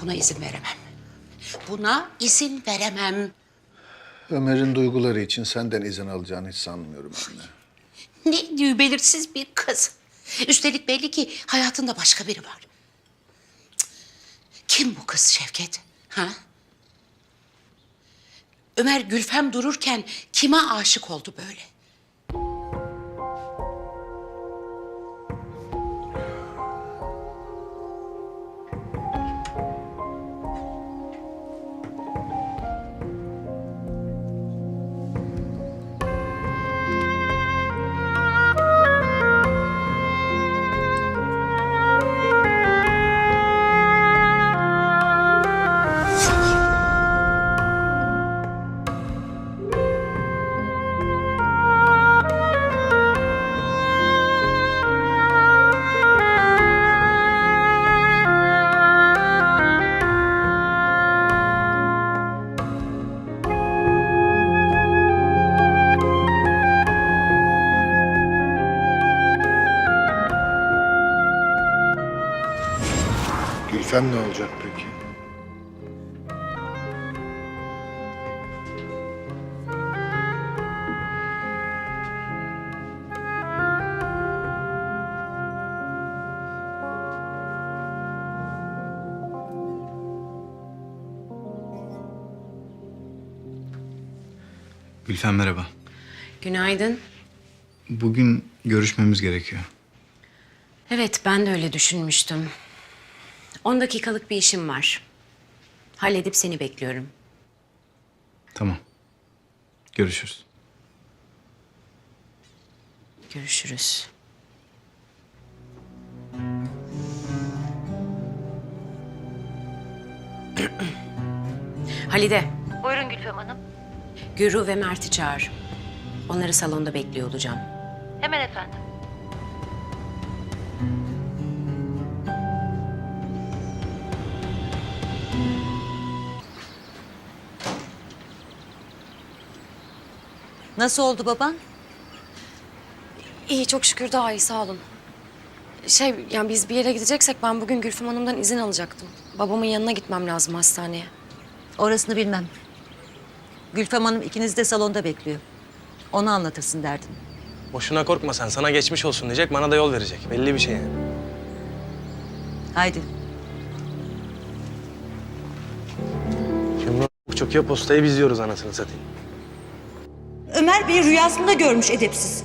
Buna izin veremem. Buna izin veremem. Ömer'in duyguları için senden izin alacağını hiç sanmıyorum anne. Ne diyor belirsiz bir kız. Üstelik belli ki hayatında başka biri var. Cık. Kim bu kız Şevket? Ha? Ömer Gülfem dururken kime aşık oldu böyle? Gülfem ne olacak peki? Gülfem merhaba. Günaydın. Bugün görüşmemiz gerekiyor. Evet, ben de öyle düşünmüştüm. 10 dakikalık bir işim var. Halledip seni bekliyorum. Tamam. Görüşürüz. Görüşürüz. Halide, Buyurun Gülfem Hanım. Gürü ve Mert'i çağır. Onları salonda bekliyor olacağım. Hemen efendim. Nasıl oldu baban? İyi çok şükür daha iyi sağ olun. Şey yani biz bir yere gideceksek ben bugün Gülfem Hanım'dan izin alacaktım. Babamın yanına gitmem lazım hastaneye. Orasını bilmem. Gülfem Hanım ikiniz de salonda bekliyor. Ona anlatırsın derdin. Boşuna korkma sen. Sana geçmiş olsun diyecek, bana da yol verecek. Belli bir şey yani. Haydi. Şimdi o çok ya postayı biz yiyoruz anasını satayım. Ömer Bey rüyasında görmüş edepsiz.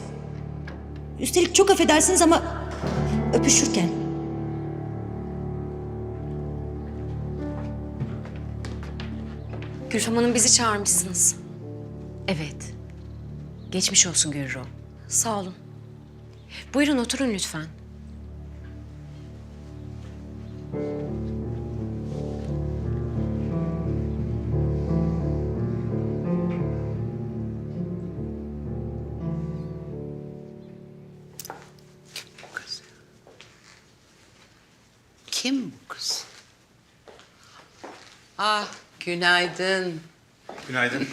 Üstelik çok affedersiniz ama öpüşürken. Gülfem Hanım bizi çağırmışsınız. Evet. Geçmiş olsun Gürü. Sağ olun. Buyurun oturun lütfen. Ah, günaydın. Günaydın.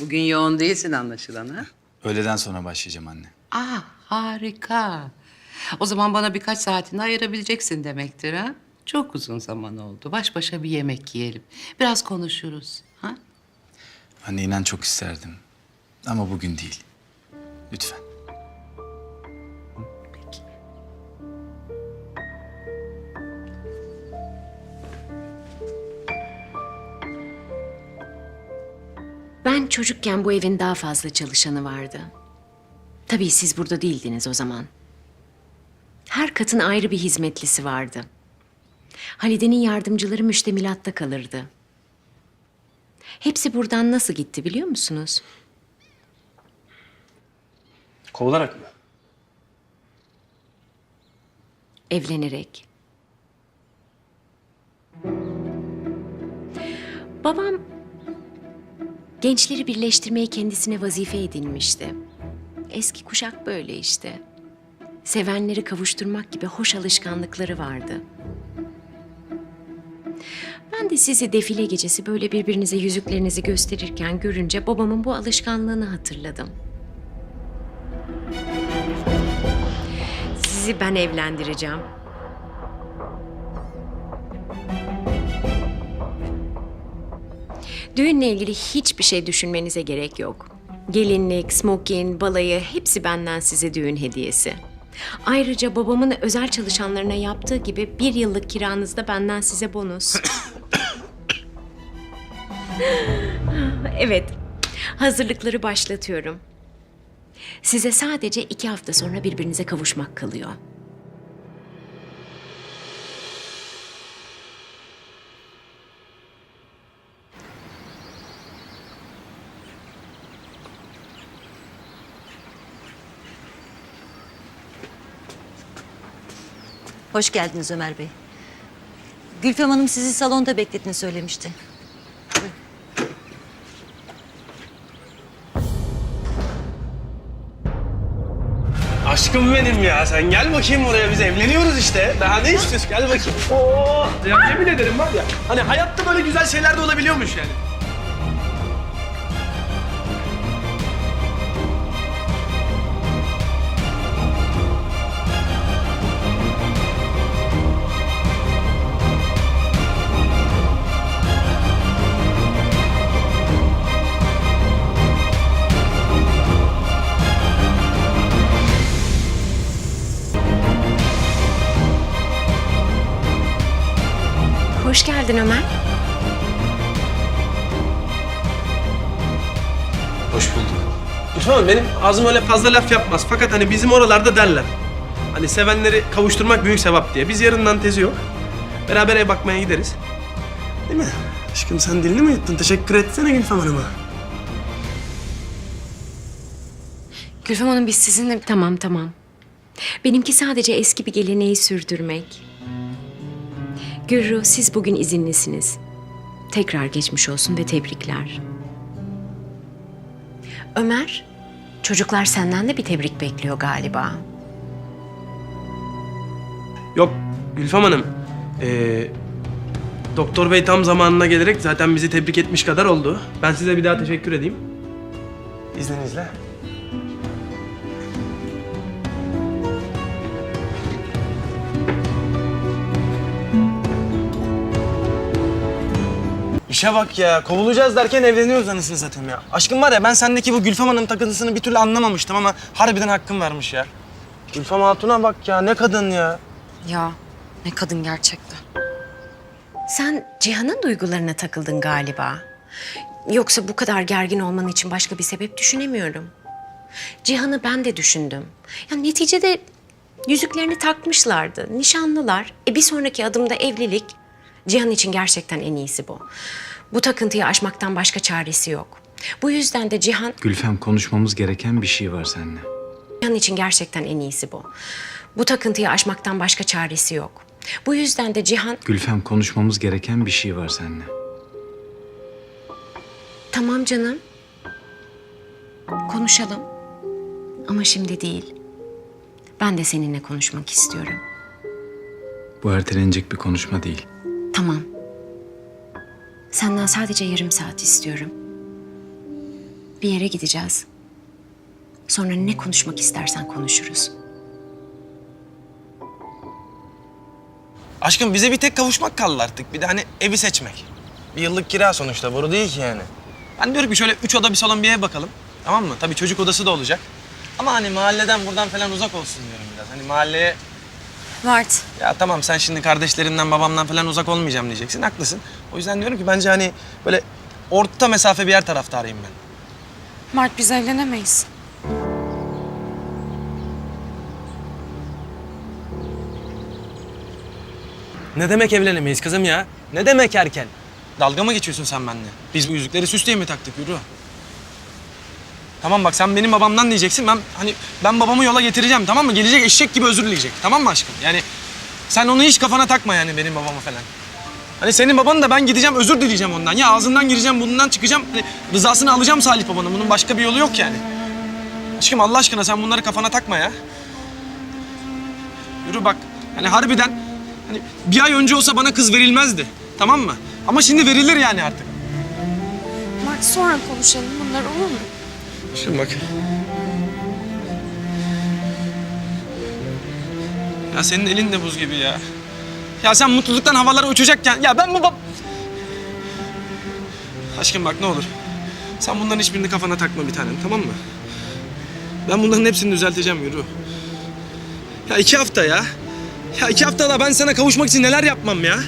Bugün yoğun değilsin anlaşılan ha? Öğleden sonra başlayacağım anne. Ah, harika. O zaman bana birkaç saatini ayırabileceksin demektir ha? Çok uzun zaman oldu. Baş başa bir yemek yiyelim. Biraz konuşuruz. Ha? Anne inan çok isterdim. Ama bugün değil. Lütfen. Ben çocukken bu evin daha fazla çalışanı vardı. Tabii siz burada değildiniz o zaman. Her katın ayrı bir hizmetlisi vardı. Halide'nin yardımcıları müştemilatta kalırdı. Hepsi buradan nasıl gitti biliyor musunuz? Kovularak mı? Evlenerek. Babam gençleri birleştirmeyi kendisine vazife edinmişti. Eski kuşak böyle işte. Sevenleri kavuşturmak gibi hoş alışkanlıkları vardı. Ben de sizi defile gecesi böyle birbirinize yüzüklerinizi gösterirken görünce babamın bu alışkanlığını hatırladım. Sizi ben evlendireceğim. Düğünle ilgili hiçbir şey düşünmenize gerek yok. Gelinlik, smokin, balayı hepsi benden size düğün hediyesi. Ayrıca babamın özel çalışanlarına yaptığı gibi bir yıllık kiranızda benden size bonus. evet, hazırlıkları başlatıyorum. Size sadece iki hafta sonra birbirinize kavuşmak kalıyor. Hoş geldiniz Ömer Bey. Gülfem Hanım sizi salonda beklettiğini söylemişti. Aşkım benim ya. Sen gel bakayım oraya. Biz evleniyoruz işte. Daha ne istiyorsun? Gel bakayım. Oo, ya yemin ederim var ya. Hani hayatta böyle güzel şeyler de olabiliyormuş yani. Hoş bulduk. Gülfem Hanım benim ağzım öyle fazla laf yapmaz. Fakat hani bizim oralarda derler. Hani sevenleri kavuşturmak büyük sevap diye. Biz yarından tezi yok. Beraber ev bakmaya gideriz. Değil mi? Aşkım sen dilini mi yuttun? Teşekkür etsene Gülfem Hanım'a. Gülfem Hanım biz sizinle... Tamam tamam. Benimki sadece eski bir geleneği sürdürmek. Gürru siz bugün izinlisiniz. Tekrar geçmiş olsun ve tebrikler. Ömer, çocuklar senden de bir tebrik bekliyor galiba. Yok Gülfem Hanım. Ee, Doktor Bey tam zamanına gelerek zaten bizi tebrik etmiş kadar oldu. Ben size bir daha teşekkür edeyim. İzninizle. İşe bak ya. Kovulacağız derken evleniyoruz anasını satayım ya. Aşkım var ya ben sendeki bu Gülfem Hanım takıntısını bir türlü anlamamıştım ama harbiden hakkım vermiş ya. Gülfem Hatun'a bak ya ne kadın ya. Ya ne kadın gerçekten. Sen Cihan'ın duygularına takıldın galiba. Yoksa bu kadar gergin olman için başka bir sebep düşünemiyorum. Cihan'ı ben de düşündüm. Ya neticede yüzüklerini takmışlardı, nişanlılar. E bir sonraki adımda evlilik. Cihan için gerçekten en iyisi bu. Bu takıntıyı aşmaktan başka çaresi yok. Bu yüzden de Cihan, Gülfem konuşmamız gereken bir şey var seninle. Cihan için gerçekten en iyisi bu. Bu takıntıyı aşmaktan başka çaresi yok. Bu yüzden de Cihan, Gülfem konuşmamız gereken bir şey var seninle. Tamam canım. Konuşalım. Ama şimdi değil. Ben de seninle konuşmak istiyorum. Bu ertelenecek bir konuşma değil. Tamam. Senden sadece yarım saat istiyorum. Bir yere gideceğiz. Sonra ne konuşmak istersen konuşuruz. Aşkım bize bir tek kavuşmak kaldı artık. Bir de hani evi seçmek. Bir yıllık kira sonuçta. Boru değil ki yani. Ben diyorum ki şöyle üç oda bir salon bir ev bakalım. Tamam mı? Tabii çocuk odası da olacak. Ama hani mahalleden buradan falan uzak olsun diyorum biraz. Hani mahalleye... Mert. Ya tamam sen şimdi kardeşlerimden babamdan falan uzak olmayacağım diyeceksin. Haklısın. O yüzden diyorum ki bence hani böyle orta mesafe bir yer taraftarıyım ben. Mert biz evlenemeyiz. Ne demek evlenemeyiz kızım ya? Ne demek erken? Dalga mı geçiyorsun sen benimle? Biz bu yüzükleri süs diye mi taktık yürü? Tamam bak sen benim babamdan diyeceksin. Ben hani ben babamı yola getireceğim tamam mı? Gelecek eşek gibi özür dileyecek. Tamam mı aşkım? Yani sen onu hiç kafana takma yani benim babamı falan. Hani senin babanı da ben gideceğim özür dileyeceğim ondan. Ya ağzından gireceğim bundan çıkacağım. Hani rızasını alacağım Salih babanın. Bunun başka bir yolu yok yani. Aşkım Allah aşkına sen bunları kafana takma ya. Yürü bak. Hani harbiden hani bir ay önce olsa bana kız verilmezdi. Tamam mı? Ama şimdi verilir yani artık. Mert sonra konuşalım bunlar olur mu? Şimdi bak. Ya senin elin de buz gibi ya. Ya sen mutluluktan havalara uçacakken... Ya ben bu bab... Aşkım bak ne olur. Sen bunların hiçbirini kafana takma bir tanem tamam mı? Ben bunların hepsini düzelteceğim yürü. Ya iki hafta ya. Ya iki haftada ben sana kavuşmak için neler yapmam ya.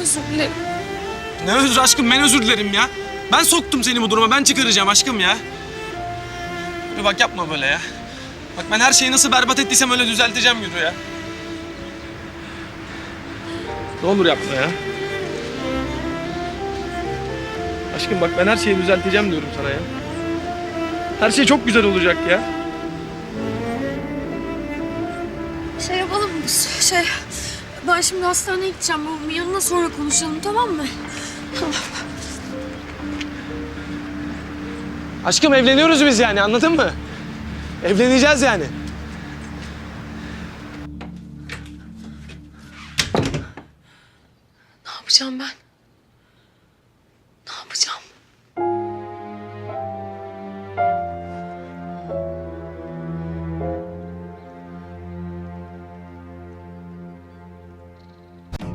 Özür dilerim. Ne özür aşkım ben özür dilerim ya. Ben soktum seni bu duruma ben çıkaracağım aşkım ya. Yürü bak yapma böyle ya. Bak ben her şeyi nasıl berbat ettiysem öyle düzelteceğim yürü ya. Ne olur yapma ya. Aşkım bak ben her şeyi düzelteceğim diyorum sana ya. Her şey çok güzel olacak ya. Şey yapalım mı? Şey ben şimdi hastaneye gideceğim. Babamın yanına sonra konuşalım tamam mı? Aşkım evleniyoruz biz yani anladın mı? Evleneceğiz yani. Ne yapacağım ben?